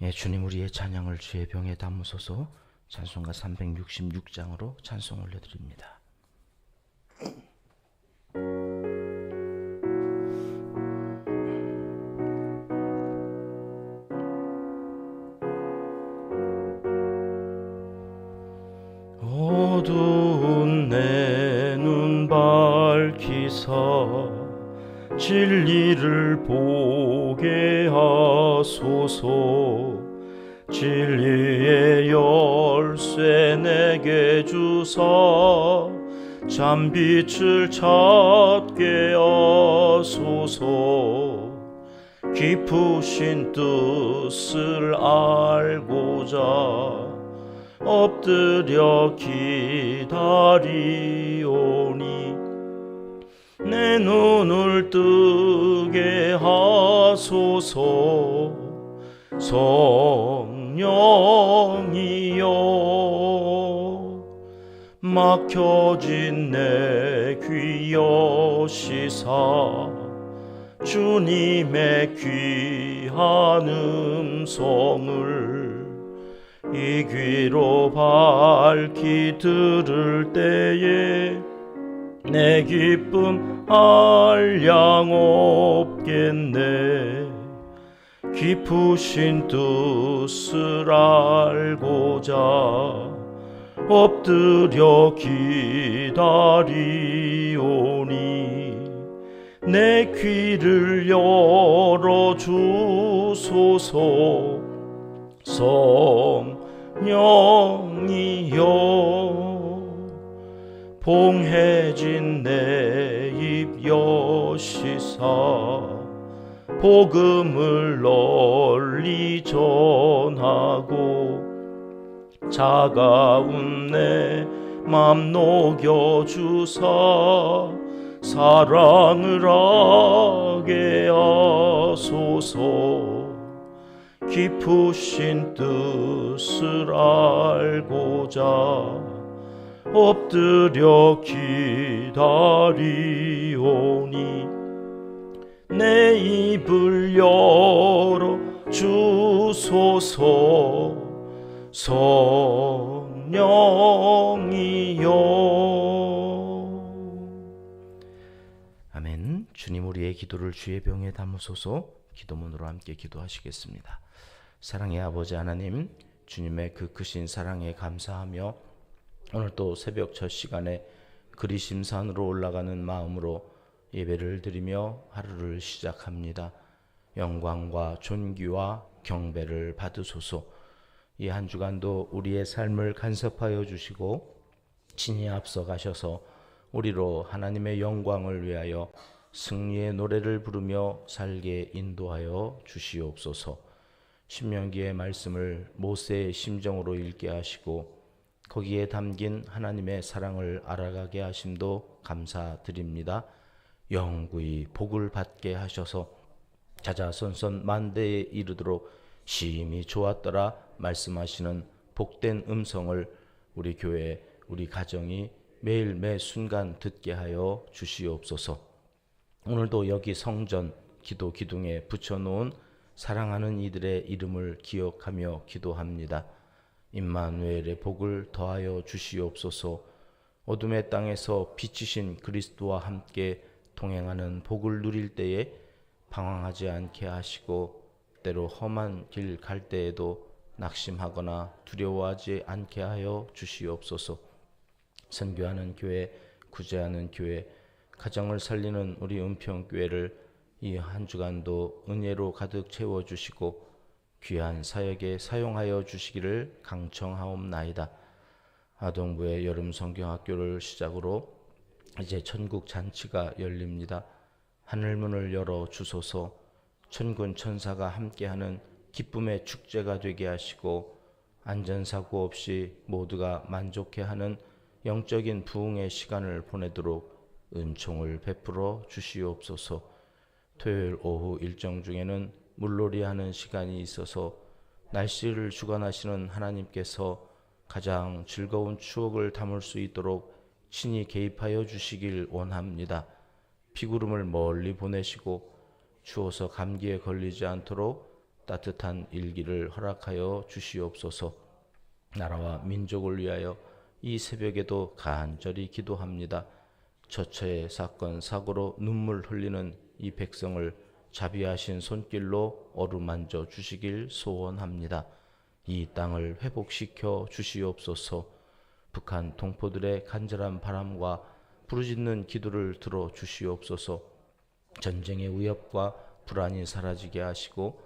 예, 주님 우리의 찬양을 주의 병에 담으소서 찬송가 366장으로 찬송 올려드립니다. 열쇠 내게 주사 잠빛을 찾게 하소서. 깊으신 뜻을 알고자 엎드려 기다리오니 내 눈을 뜨게 하소서. 성 령이여 막혀진 내 귀 여시사 주님의 귀한 음성을 이 귀로 밝히 들을 때에 내 기쁨 알량 없겠네 깊으신 뜻을 알고자 엎드려 기다리오니 내 귀를 열어 주소서. 성령이여 봉해진 내 입 여시사 복음을 널리 전하고 차가운 내 맘 녹여주사 사랑을 하게 하소서. 깊으신 뜻을 알고자 엎드려 기다리오니 내 입을 열어 주소서. 성령이여. 아멘. 주님 우리의 기도를 주의 병에 담으소서. 기도문으로 함께 기도하시겠습니다. 사랑의 아버지 하나님 주님의 그 크신 사랑에 감사하며 오늘 또 새벽 첫 시간에 그리심산으로 올라가는 마음으로 예배를 드리며 하루를 시작합니다. 영광과 존귀와 경배를 받으소서. 이 한 주간도 우리의 삶을 간섭하여 주시고 친히 앞서 가셔서 우리로 하나님의 영광을 위하여 승리의 노래를 부르며 살게 인도하여 주시옵소서. 신명기의 말씀을 모세의 심정으로 읽게 하시고 거기에 담긴 하나님의 사랑을 알아가게 하심도 감사드립니다. 영구히 복을 받게 하셔서 자자손손 만대에 이르도록 심히 좋았더라 말씀하시는 복된 음성을 우리 교회 우리 가정이 매일 매 순간 듣게 하여 주시옵소서. 오늘도 여기 성전 기도 기둥에 붙여놓은 사랑하는 이들의 이름을 기억하며 기도합니다. 임마누엘의 복을 더하여 주시옵소서. 어둠의 땅에서 빛이신 그리스도와 함께 동행하는 복을 누릴 때에 방황하지 않게 하시고 때로 험한 길 갈 때에도 낙심하거나 두려워하지 않게 하여 주시옵소서. 선교하는 교회, 구제하는 교회, 가정을 살리는 우리 은평교회를 이 한 주간도 은혜로 가득 채워 주시고 귀한 사역에 사용하여 주시기를 강청하옵나이다. 아동부의 여름 성경학교를 시작으로 이제 천국 잔치가 열립니다. 하늘문을 열어 주소서 천군 천사가 함께하는 기쁨의 축제가 되게 하시고 안전사고 없이 모두가 만족해하는 영적인 부흥의 시간을 보내도록 은총을 베풀어 주시옵소서. 토요일 오후 일정 중에는 물놀이하는 시간이 있어서 날씨를 주관하시는 하나님께서 가장 즐거운 추억을 담을 수 있도록 친히 개입하여 주시길 원합니다. 피구름을 멀리 보내시고 추워서 감기에 걸리지 않도록 따뜻한 일기를 허락하여 주시옵소서. 나라와 민족을 위하여 이 새벽에도 간절히 기도합니다. 처처의 사건 사고로 눈물 흘리는 이 백성을 자비하신 손길로 어루만져 주시길 소원합니다. 이 땅을 회복시켜 주시옵소서. 북한 동포들의 간절한 바람과 부르짖는 기도를 들어 주시옵소서. 전쟁의 위협과 불안이 사라지게 하시고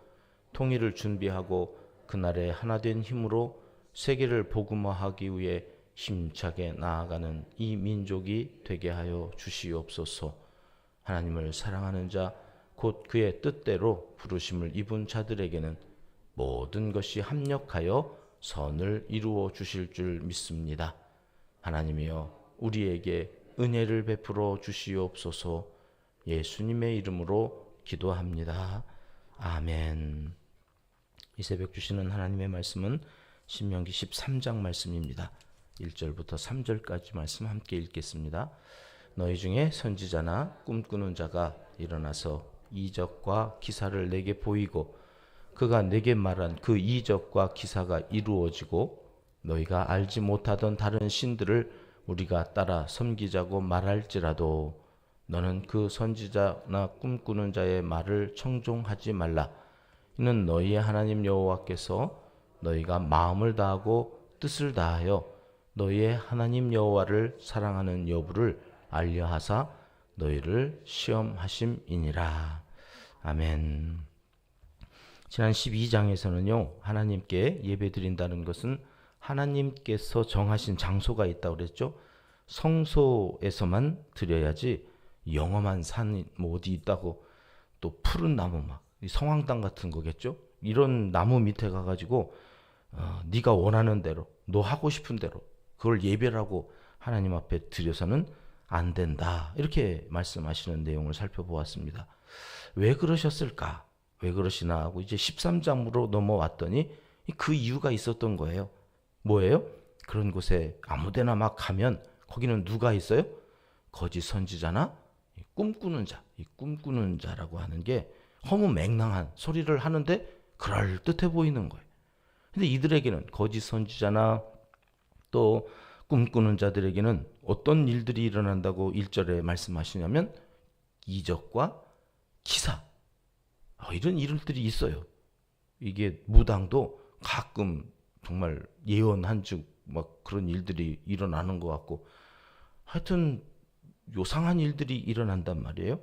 통일을 준비하고 그날의 하나된 힘으로 세계를 복음화하기 위해 힘차게 나아가는 이 민족이 되게 하여 주시옵소서. 하나님을 사랑하는 자, 곧 그의 뜻대로 부르심을 입은 자들에게는 모든 것이 합력하여 선을 이루어 주실 줄 믿습니다. 하나님이여 우리에게 은혜를 베풀어 주시옵소서. 예수님의 이름으로 기도합니다. 아멘. 이 새벽 주시는 하나님의 말씀은 신명기 13장 말씀입니다. 1절부터 3절까지 말씀 함께 읽겠습니다. 너희 중에 선지자나 꿈꾸는 자가 일어나서 이적과 기사를 내게 보이고 그가 내게 말한 그 이적과 기사가 이루어지고 너희가 알지 못하던 다른 신들을 우리가 따라 섬기자고 말할지라도 너는 그 선지자나 꿈꾸는 자의 말을 청종하지 말라. 이는 너희의 하나님 여호와께서 너희가 마음을 다하고 뜻을 다하여 너희의 하나님 여호와를 사랑하는 여부를 알려하사 너희를 시험하심이니라. 아멘. 지난 12장에서는요, 하나님께 예배 드린다는 것은 하나님께서 정하신 장소가 있다고 그랬죠. 성소에서만 드려야지 영험한 산이 뭐 어디 있다고 또 푸른 나무 막 성황당 같은 거겠죠. 이런 나무 밑에 가가지고 어, 네가 원하는 대로 너 하고 싶은 대로 그걸 예배라고 하나님 앞에 드려서는 안 된다. 이렇게 말씀하시는 내용을 살펴보았습니다. 왜 그러셨을까? 왜 그러시나 하고 이제 13장으로 넘어왔더니 그 이유가 있었던 거예요. 뭐예요? 그런 곳에 아무데나 막 가면 거기는 누가 있어요? 거짓 선지자나 꿈꾸는 자, 이 꿈꾸는 자라고 하는 게 허무맹랑한 소리를 하는데 그럴 듯해 보이는 거예요. 근데 이들에게는 거짓 선지자나 또 꿈꾸는 자들에게는 어떤 일들이 일어난다고 1절에 말씀하시냐면 이적과 기사 어, 이런 일들이 있어요. 이게 무당도 가끔 정말 예언한 즉 막 그런 일들이 일어나는 것 같고 하여튼 요상한 일들이 일어난단 말이에요.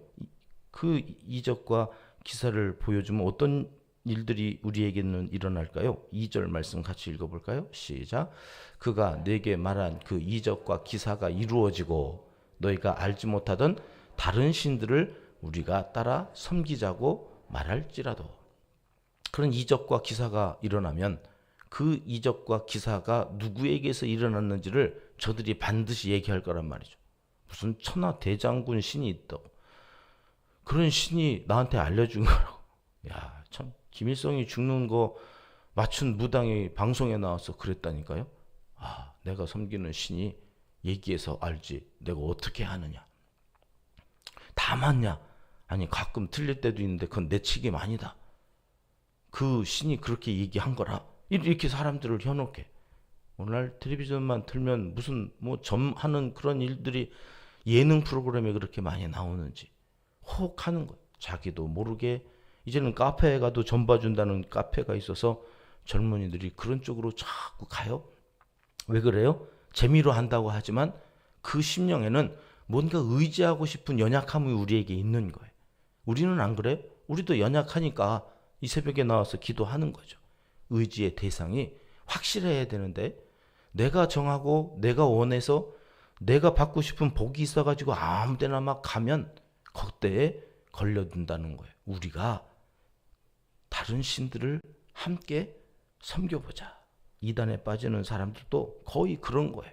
그 이적과 기사를 보여주면 어떤 일들이 우리에게는 일어날까요? 2절 말씀 같이 읽어볼까요? 시작. 그가 내게 말한 그 이적과 기사가 이루어지고 너희가 알지 못하던 다른 신들을 우리가 따라 섬기자고 말할지라도 그런 이적과 기사가 일어나면 그 이적과 기사가 누구에게서 일어났는지를 저들이 반드시 얘기할 거란 말이죠. 무슨 천하 대장군 신이 있다고. 그런 신이 나한테 알려준 거라고. 야, 참 김일성이 죽는 거 맞춘 무당이 방송에 나와서 그랬다니까요. 아, 내가 섬기는 신이 얘기해서 알지. 내가 어떻게 하느냐. 다 맞냐? 아니, 가끔 틀릴 때도 있는데 그건 내 책임 아니다. 그 신이 그렇게 얘기한 거라. 이렇게 사람들을 현혹해. 오늘날 텔레비전만 틀면 무슨 뭐 점하는 그런 일들이 예능 프로그램에 그렇게 많이 나오는지 혹하는 거예요. 자기도 모르게 이제는 카페에 가도 전 봐준다는 카페가 있어서 젊은이들이 그런 쪽으로 자꾸 가요. 왜 그래요? 재미로 한다고 하지만 그 심령에는 뭔가 의지하고 싶은 연약함이 우리에게 있는 거예요. 우리는 안 그래? 우리도 연약하니까 이 새벽에 나와서 기도하는 거죠. 의지의 대상이 확실해야 되는데 내가 정하고 내가 원해서 내가 받고 싶은 복이 있어가지고 아무 데나 막 가면 그때에 걸려든다는 거예요. 우리가 다른 신들을 함께 섬겨보자. 이단에 빠지는 사람들도 거의 그런 거예요.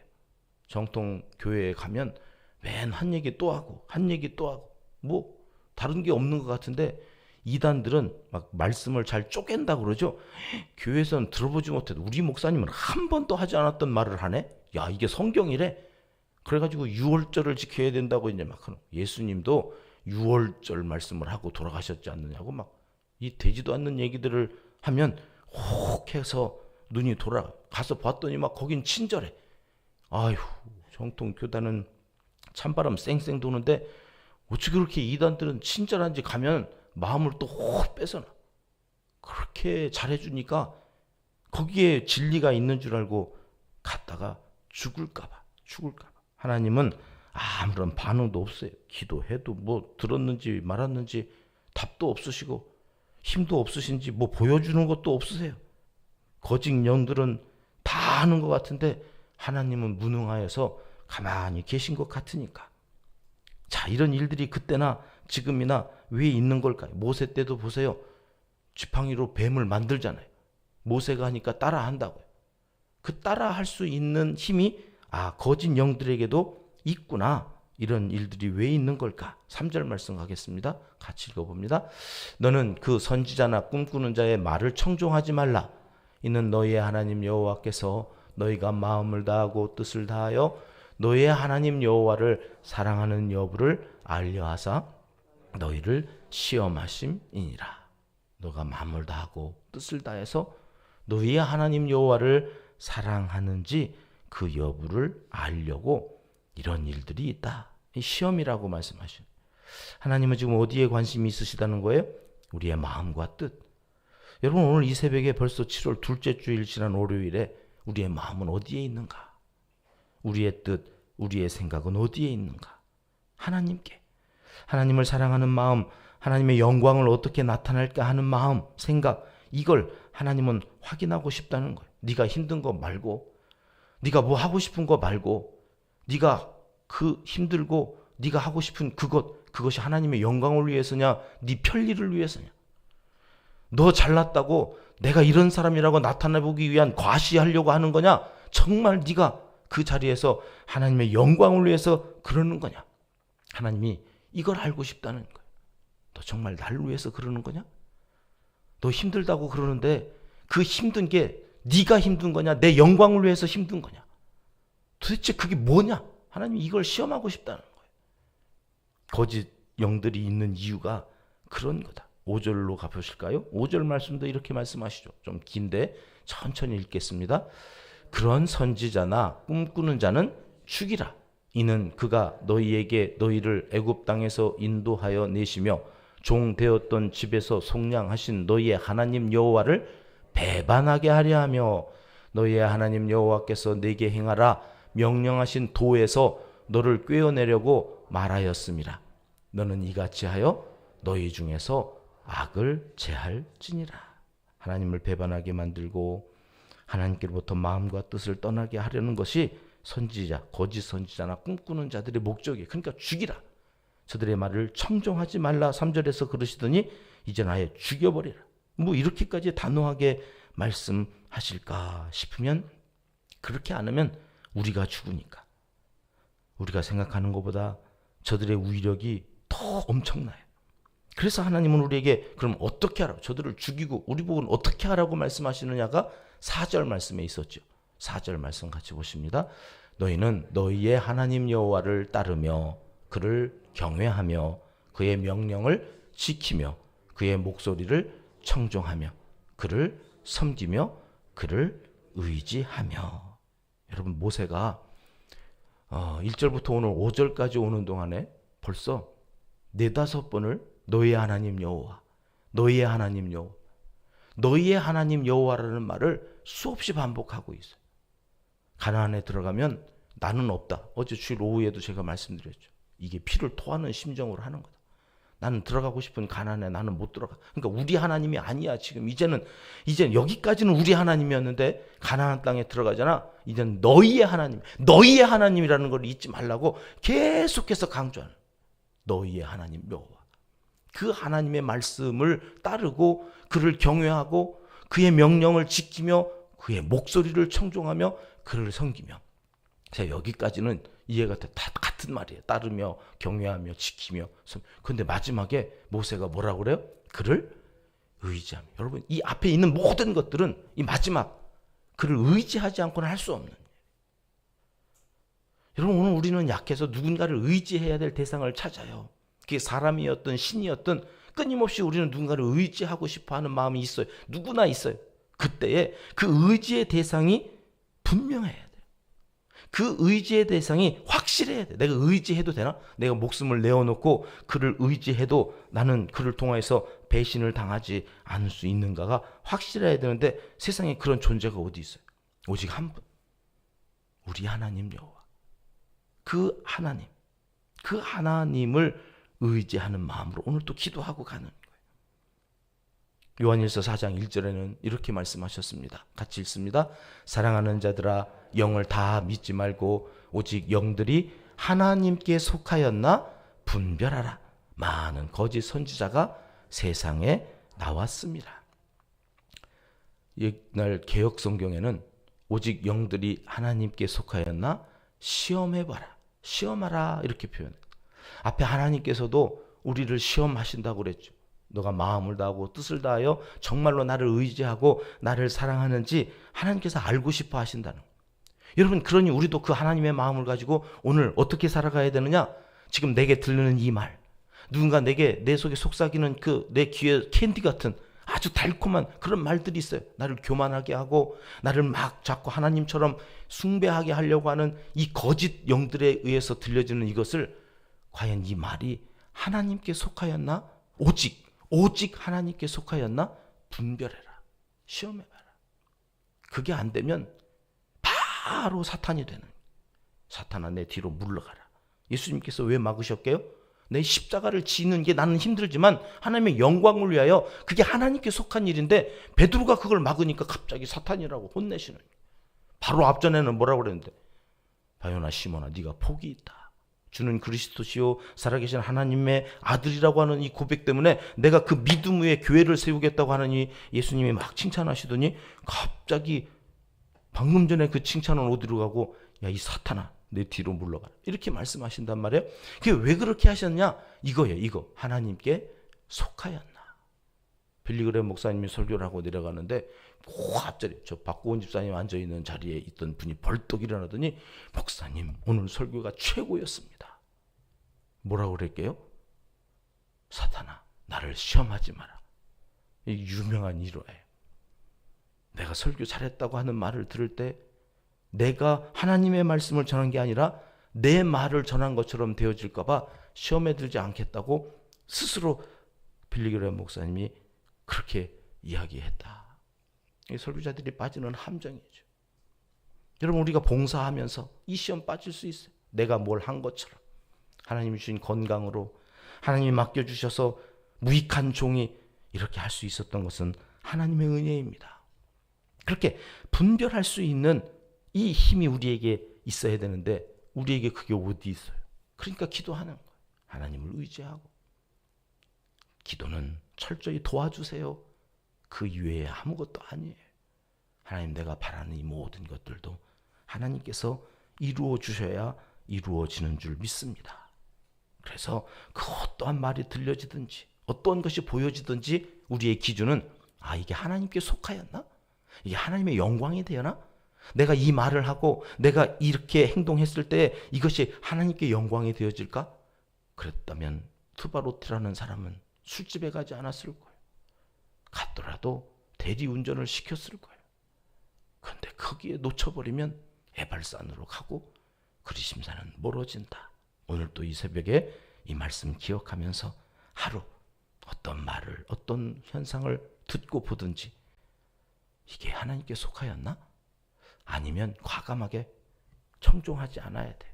정통 교회에 가면 맨 한 얘기 또 하고 한 얘기 또 하고 뭐 다른 게 없는 것 같은데 이단들은 막 말씀을 잘 쪼갠다 그러죠. 교회에서는 들어보지 못해도 우리 목사님은 한 번도 하지 않았던 말을 하네. 야 이게 성경이래. 그래가지고 6월절을 지켜야 된다고 이제 막 예수님도 6월절 말씀을 하고 돌아가셨지 않느냐고 막 이 되지도 않는 얘기들을 하면 혹 해서 눈이 돌아 가서 봤더니 막 거긴 친절해. 아휴 정통 교단은 찬바람 쌩쌩 도는데 어떻게 그렇게 이단들은 친절한지 가면 마음을 또혹 뺏어놔. 그렇게 잘해주니까 거기에 진리가 있는 줄 알고 갔다가 죽을까봐 죽을까봐 하나님은 아무런 반응도 없어요. 기도해도 뭐 들었는지 말았는지 답도 없으시고 힘도 없으신지 뭐 보여주는 것도 없으세요. 거짓 영들은 다 하는 것 같은데 하나님은 무능하여서 가만히 계신 것 같으니까. 자, 이런 일들이 그때나 지금이나 왜 있는 걸까요? 모세 때도 보세요. 지팡이로 뱀을 만들잖아요. 모세가 하니까 따라 한다고요. 그 따라 할 수 있는 힘이 아, 거짓 영들에게도 있구나. 이런 일들이 왜 있는 걸까? 3절 말씀 가겠습니다. 같이 읽어봅니다. 너는 그 선지자나 꿈꾸는 자의 말을 청종하지 말라. 이는 너희의 하나님 여호와께서 너희가 마음을 다하고 뜻을 다하여 너희의 하나님 여호와를 사랑하는 여부를 알려하사 너희를 시험하심이니라. 너가 마음을 다하고 뜻을 다해서 너희의 하나님 여호와를 사랑하는지 그 여부를 알려고 이런 일들이 있다. 시험이라고 말씀하시는. 하나님은 지금 어디에 관심이 있으시다는 거예요? 우리의 마음과 뜻. 여러분 오늘 이 새벽에 벌써 7월 둘째 주일 지난 월요일에 우리의 마음은 어디에 있는가? 우리의 뜻, 우리의 생각은 어디에 있는가? 하나님께. 하나님을 사랑하는 마음, 하나님의 영광을 어떻게 나타낼까 하는 마음, 생각, 이걸 하나님은 확인하고 싶다는 거예요. 네가 힘든 거 말고, 네가 뭐 하고 싶은 거 말고, 네가 그 힘들고 네가 하고 싶은 그것, 그것이 하나님의 영광을 위해서냐, 네 편리를 위해서냐. 너 잘났다고 내가 이런 사람이라고 나타내보기 위한 과시하려고 하는 거냐? 정말 네가 그 자리에서 하나님의 영광을 위해서 그러는 거냐? 하나님이 이걸 알고 싶다는 거예요. 너 정말 나를 위해서 그러는 거냐? 너 힘들다고 그러는데 그 힘든 게 네가 힘든 거냐? 내 영광을 위해서 힘든 거냐? 도대체 그게 뭐냐? 하나님이 이걸 시험하고 싶다는 거예요. 거짓 영들이 있는 이유가 그런 거다. 5절로 가보실까요? 5절 말씀도 이렇게 말씀하시죠. 좀 긴데 천천히 읽겠습니다. 그런 선지자나 꿈꾸는 자는 죽이라. 이는 그가 너희에게 너희를 애굽 땅에서 인도하여 내시며 종 되었던 집에서 속량하신 너희의 하나님 여호와를 배반하게 하려 하며 너희의 하나님 여호와께서 내게 행하라 명령하신 도에서 너를 꿰어내려고 말하였습니다. 너는 이같이 하여 너희 중에서 악을 제할지니라. 하나님을 배반하게 만들고 하나님께로부터 마음과 뜻을 떠나게 하려는 것이 선지자, 거짓 선지자나 꿈꾸는 자들의 목적이에요. 그러니까 죽이라. 저들의 말을 청종하지 말라. 3절에서 그러시더니 이제 아예 죽여버리라. 뭐 이렇게까지 단호하게 말씀하실까 싶으면 그렇게 안 하면 우리가 죽으니까. 우리가 생각하는 것보다 저들의 위력이 더 엄청나요. 그래서 하나님은 우리에게 그럼 어떻게 하라고 저들을 죽이고 우리 복은 어떻게 하라고 말씀하시느냐가 4절 말씀에 있었죠. 4절 말씀 같이 보십니다. 너희는 너희의 하나님 여호와를 따르며 그를 경외하며 그의 명령을 지키며 그의 목소리를 청종하며 그를 섬기며 그를 의지하며 여러분 모세가 어, 1절부터 오늘 5절까지 오는 동안에 벌써 네다섯 번을 너희의 하나님 여호와, 너희의 하나님 여호와, 너희의 하나님 여호와라는 말을 수없이 반복하고 있어요. 가나안에 들어가면 나는 없다. 어제 주일 오후에도 제가 말씀드렸죠. 이게 피를 토하는 심정으로 하는 거다. 나는 들어가고 싶은 가난에 나는 못 들어가. 그러니까 우리 하나님이 아니야. 지금 이제는 이제 여기까지는 우리 하나님이었는데 가나안 땅에 들어가잖아. 이제는 너희의 하나님, 너희의 하나님이라는 걸 잊지 말라고 계속해서 강조하는 너희의 하나님 여호와. 그 하나님의 말씀을 따르고 그를 경외하고 그의 명령을 지키며 그의 목소리를 청종하며 그를 섬기며 자 여기까지는 이해가 돼. 다 같은 말이에요. 따르며 경외하며 지키며. 근데 마지막에 모세가 뭐라고 그래요? 그를 의지하며. 여러분 이 앞에 있는 모든 것들은 이 마지막 그를 의지하지 않고는 할 수 없는. 여러분 오늘 우리는 약해서 누군가를 의지해야 될 대상을 찾아요. 그게 사람이었든 신이었든 끊임없이 우리는 누군가를 의지하고 싶어 하는 마음이 있어요. 누구나 있어요. 그때에 그 의지의 대상이 분명해야 돼요. 그 의지의 대상이 확실해야 돼. 내가 의지해도 되나? 내가 목숨을 내어놓고 그를 의지해도 나는 그를 통해서 배신을 당하지 않을 수 있는가가 확실해야 되는데 세상에 그런 존재가 어디 있어요? 오직 한 분. 우리 하나님 여호와. 그 하나님. 그 하나님을 의지하는 마음으로 오늘 또 기도하고 가는 거예요. 요한일서 4장 1절에는 이렇게 말씀하셨습니다. 같이 읽습니다. 사랑하는 자들아 영을 다 믿지 말고 오직 영들이 하나님께 속하였나 분별하라. 많은 거짓 선지자가 세상에 나왔습니다. 옛날 개혁 성경에는 오직 영들이 하나님께 속하였나 시험해봐라. 시험하라. 이렇게 표현해. 앞에 하나님께서도 우리를 시험하신다고 그랬죠. 너가 마음을 다하고 뜻을 다하여 정말로 나를 의지하고 나를 사랑하는지 하나님께서 알고 싶어 하신다는 거. 여러분 그러니 우리도 그 하나님의 마음을 가지고 오늘 어떻게 살아가야 되느냐? 지금 내게 들리는 이 말. 누군가 내게 내 속에 속삭이는 그 내 귀에 캔디 같은 아주 달콤한 그런 말들이 있어요. 나를 교만하게 하고 나를 막 자꾸 하나님처럼 숭배하게 하려고 하는 이 거짓 영들에 의해서 들려지는 이것을 과연 이 말이 하나님께 속하였나? 오직 오직 하나님께 속하였나? 분별해라. 시험해봐라. 그게 안 되면 바로 사탄이 되는. 사탄아 내 뒤로 물러가라. 예수님께서 왜 막으셨게요? 내 십자가를 지는 게 나는 힘들지만 하나님의 영광을 위하여 그게 하나님께 속한 일인데 베드로가 그걸 막으니까 갑자기 사탄이라고 혼내시는. 바로 앞전에는 뭐라고 그랬는데 바요나 시모나 네가 복이 있다. 주는 그리스도시요 살아계신 하나님의 아들이라고 하는 이 고백 때문에 내가 그 믿음 위에 교회를 세우겠다고 하는 예수님이 막 칭찬하시더니 갑자기 방금 전에 그 칭찬은 어디로 가고 야 이 사탄아 내 뒤로 물러가라 이렇게 말씀하신단 말이에요. 그게 왜 그렇게 하셨냐? 이거예요. 이거 하나님께 속하였나? 빌리그레 목사님이 설교를 하고 내려가는데 그 앞자리 저 박고은 집사님 앉아 있는 자리에 있던 분이 벌떡 일어나더니 목사님 오늘 설교가 최고였습니다. 뭐라고 그랬게요? 사탄아 나를 시험하지 마라. 이 유명한 일화예요. 내가 설교 잘했다고 하는 말을 들을 때 내가 하나님의 말씀을 전한 게 아니라 내 말을 전한 것처럼 되어질까봐 시험에 들지 않겠다고 스스로 빌리그레 목사님이 그렇게 이야기했다. 설교자들이 빠지는 함정이죠. 여러분 우리가 봉사하면서 이 시험 빠질 수 있어요. 내가 뭘 한 것처럼 하나님이 주신 건강으로 하나님이 맡겨 주셔서 무익한 종이 이렇게 할 수 있었던 것은 하나님의 은혜입니다. 그렇게 분별할 수 있는 이 힘이 우리에게 있어야 되는데 우리에게 그게 어디 있어요? 그러니까 기도하는 거예요. 하나님을 의지하고 기도는 철저히 도와주세요. 그 이외에 아무것도 아니에요. 하나님 내가 바라는 이 모든 것들도 하나님께서 이루어 주셔야 이루어지는 줄 믿습니다. 그래서 그 어떠한 말이 들려지든지 어떤 것이 보여지든지 우리의 기준은 아 이게 하나님께 속하였나? 이게 하나님의 영광이 되었나? 내가 이 말을 하고 내가 이렇게 행동했을 때 이것이 하나님께 영광이 되어질까? 그랬다면 투바로티라는 사람은 술집에 가지 않았을 거예요. 갔더라도 대리운전을 시켰을 거예요. 그런데 거기에 놓쳐버리면 해발산으로 가고 그리심산은 멀어진다. 오늘 또 이 새벽에 이 말씀 기억하면서 하루 어떤 말을 어떤 현상을 듣고 보든지 이게 하나님께 속하였나? 아니면 과감하게 청종하지 않아야 돼.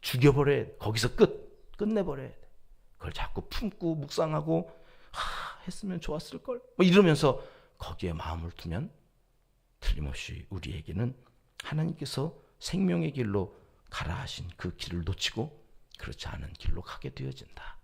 죽여버려야 돼. 거기서 끝 끝내버려야 돼. 그걸 자꾸 품고 묵상하고 하, 했으면 좋았을 걸. 뭐 이러면서 거기에 마음을 두면 틀림없이 우리에게는 하나님께서 생명의 길로 가라 하신 그 길을 놓치고 그렇지 않은 길로 가게 되어진다.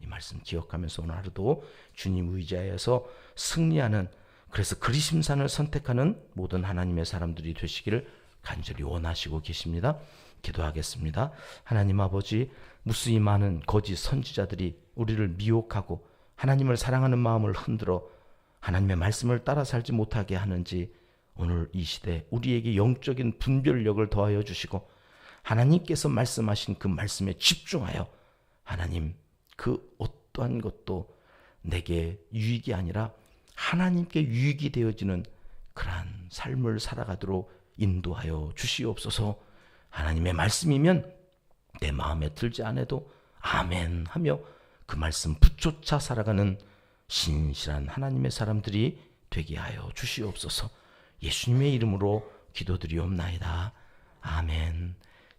이 말씀 기억하면서 오늘 하루도 주님 의지하여서 승리하는 그래서 그리심산을 선택하는 모든 하나님의 사람들이 되시기를 간절히 원하시고 계십니다. 기도하겠습니다. 하나님 아버지 무수히 많은 거짓 선지자들이 우리를 미혹하고 하나님을 사랑하는 마음을 흔들어 하나님의 말씀을 따라 살지 못하게 하는지 오늘 이 시대 우리에게 영적인 분별력을 더하여 주시고 하나님께서 말씀하신 그 말씀에 집중하여 하나님 그 어떠한 것도 내게 유익이 아니라 하나님께 유익이 되어지는 그러한 삶을 살아가도록 인도하여 주시옵소서. 하나님의 말씀이면 내 마음에 들지 않아도 아멘 하며 그 말씀 붙조차 살아가는 신실한 하나님의 사람들이 되게 하여 주시옵소서. 예수님의 이름으로 기도드리옵나이다. 아멘.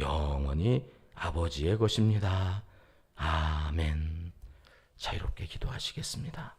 영원히 아버지의 것입니다. 아멘. 자유롭게 기도하시겠습니다.